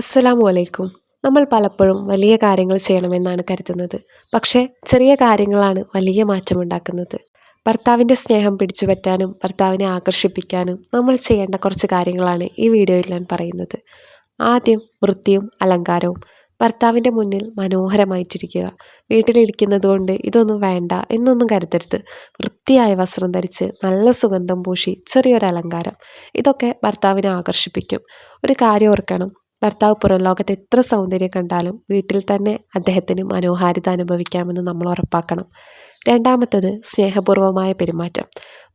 അസ്സലാമു അലൈക്കും. നമ്മൾ പലപ്പോഴും വലിയ കാര്യങ്ങൾ ചെയ്യണമെന്നാണ് കരുതുന്നത്. പക്ഷേ ചെറിയ കാര്യങ്ങളാണ് വലിയ മാറ്റമുണ്ടാക്കുന്നത്. ഭർത്താവിന്റെ സ്നേഹം പിടിച്ചു പറ്റാനും ഭർത്താവിനെ ആകർഷിപ്പിക്കാനും നമ്മൾ ചെയ്യേണ്ട കുറച്ച് കാര്യങ്ങളാണ് ഈ വീഡിയോയിൽ ഞാൻ പറയുന്നത്. ആദ്യം വൃത്തിയും അലങ്കാരവും. ഭർത്താവിന്റെ മുന്നിൽ മനോഹരമായിട്ടിരിക്കുക. വീട്ടിലിരിക്കുന്നത് കൊണ്ട് ഇതൊന്നും വേണ്ട എന്നൊന്നും കരുതരുത്. വൃത്തിയായ വസ്ത്രം ധരിച്ച് നല്ല സുഗന്ധം പൂശി ചെറിയൊരു അലങ്കാരം. ഇതൊക്കെ ഭർത്താവിനെ ആകർഷിപ്പിക്കും. ഒരു കാര്യം ഓർക്കണം. ഭർത്താവ് പുറം ലോകത്ത് എത്ര സൗന്ദര്യം കണ്ടാലും വീട്ടിൽ തന്നെ അദ്ദേഹത്തിന് മനോഹാരിത അനുഭവിക്കാമെന്ന് നമ്മൾ ഉറപ്പാക്കണം. രണ്ടാമത്തത് സ്നേഹപൂർവമായ പെരുമാറ്റം.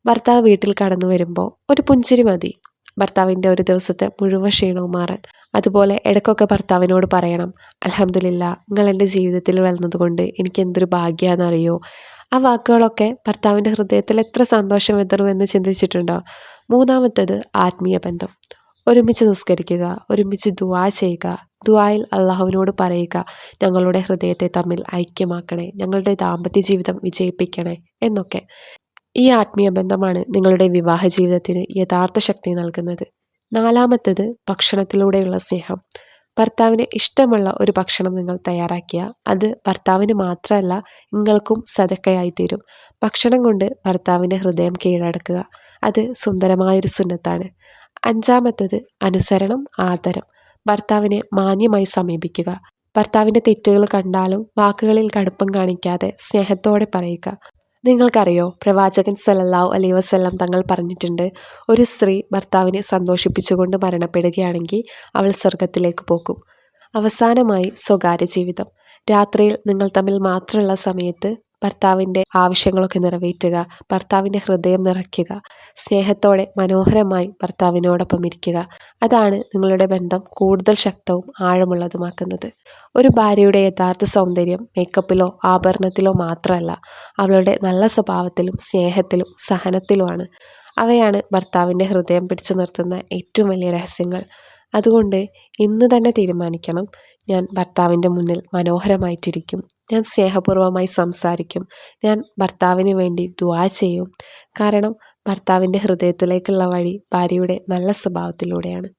ഭർത്താവ് വീട്ടിൽ കടന്നു വരുമ്പോൾ ഒരു പുഞ്ചിരി മതി. ഭർത്താവിന്റെ ഒരു ദിവസത്തെ മുഴുവൻ ക്ഷീണവും മാറാൻ. അതുപോലെ ഇടയ്ക്കൊക്കെ ഭർത്താവിനോട് പറയണം അലഹമില്ല നിങ്ങൾ എന്റെ ജീവിതത്തിൽ വന്നതുകൊണ്ട് എനിക്ക് എന്തൊരു ഭാഗ്യമാണെന്നറിയോ ആ വാക്കുകളൊക്കെ ഭർത്താവിന്റെ ഹൃദയത്തിൽ എത്ര സന്തോഷം വിതറുമെന്ന് ചിന്തിച്ചിട്ടുണ്ടോ? മൂന്നാമത്തേത് ആത്മീയ ബന്ധം. ഒരുമിച്ച് നിസ്കരിക്കുക ഒരുമിച്ച് ദുവാ ചെയ്യുക. ദുവായിൽ അള്ളാഹുവിനോട് പറയുക ഞങ്ങളുടെ ഹൃദയത്തെ തമ്മിൽ ഐക്യമാക്കണേ ഞങ്ങളുടെ ദാമ്പത്യ ജീവിതം വിജയിപ്പിക്കണേ എന്നൊക്കെ. ഈ ആത്മീയ ബന്ധമാണ് നിങ്ങളുടെ വിവാഹ ജീവിതത്തിന് യഥാർത്ഥ ശക്തി നൽകുന്നത്. നാലാമത്തത് ഭക്ഷണത്തിലൂടെയുള്ള സ്നേഹം. ഭർത്താവിന് ഇഷ്ടമുള്ള ഒരു ഭക്ഷണം നിങ്ങൾ തയ്യാറാക്കിയാൽ അത് ഭർത്താവിന് മാത്രമല്ല നിങ്ങൾക്കും സതക്കയായി തീരും ഭക്ഷണം കൊണ്ട് ഭർത്താവിന്റെ ഹൃദയം കീഴടക്കുക അത് സുന്ദരമായൊരു സുന്നത്താണ്. അഞ്ചാമത്തത് അനുസരണം ആദരം. ഭർത്താവിനെ മാന്യമായി സമീപിക്കുക. ഭർത്താവിന്റെ തെറ്റുകൾ കണ്ടാലും വാക്കുകളിൽ കടുപ്പം കാണിക്കാതെ സ്നേഹത്തോടെ പറയുക. നിങ്ങൾക്കറിയോ പ്രവാചകൻ സല്ലല്ലാഹു അലൈ വസ്ല്ലാം തങ്ങൾ പറഞ്ഞിട്ടുണ്ട് ഒരു സ്ത്രീ ഭർത്താവിനെ സന്തോഷിപ്പിച്ചുകൊണ്ട് മരണപ്പെടുകയാണെങ്കിൽ അവൾ സ്വർഗത്തിലേക്ക് പോകും. അവസാനമായി സ്വകാര്യ ജീവിതം. രാത്രിയിൽ നിങ്ങൾ തമ്മിൽ മാത്രമുള്ള സമയത്ത് ഭർത്താവിന്റെ ആവശ്യങ്ങളൊക്കെ നിറവേറ്റുക ഭർത്താവിന്റെ ഹൃദയം നിറയ്ക്കുക സ്നേഹത്തോടെ മനോഹരമായി ഭർത്താവിനോടൊപ്പം ഇരിക്കുക. അതാണ് നിങ്ങളുടെ ബന്ധം കൂടുതൽ ശക്തവും ആഴമുള്ളതുമാക്കുന്നത്. ഒരു ഭാര്യയുടെ യഥാർത്ഥ സൗന്ദര്യം മേക്കപ്പിലോ ആഭരണത്തിലോ മാത്രമല്ല അവളുടെ നല്ല സ്വഭാവത്തിലും സ്നേഹത്തിലും സഹനത്തിലുമാണ്. അവയാണ് ഭർത്താവിന്റെ ഹൃദയം പിടിച്ചു നിർത്തുന്ന ഏറ്റവും വലിയ രഹസ്യങ്ങൾ. അതുകൊണ്ട് ഇന്ന് തന്നെ തീരുമാനിക്കണം. ഞാൻ ഭർത്താവിന്റെ മുന്നിൽ മനോഹരമായിട്ടിരിക്കും. ഞാൻ സ്നേഹപൂർവമായി സംസാരിക്കും. ഞാൻ ഭർത്താവിന് വേണ്ടി ദുവാ ചെയ്യും. കാരണം ഭർത്താവിന്റെ ഹൃദയത്തിലേക്കുള്ള വഴി ഭാര്യയുടെ നല്ല സ്വഭാവത്തിലൂടെയാണ്.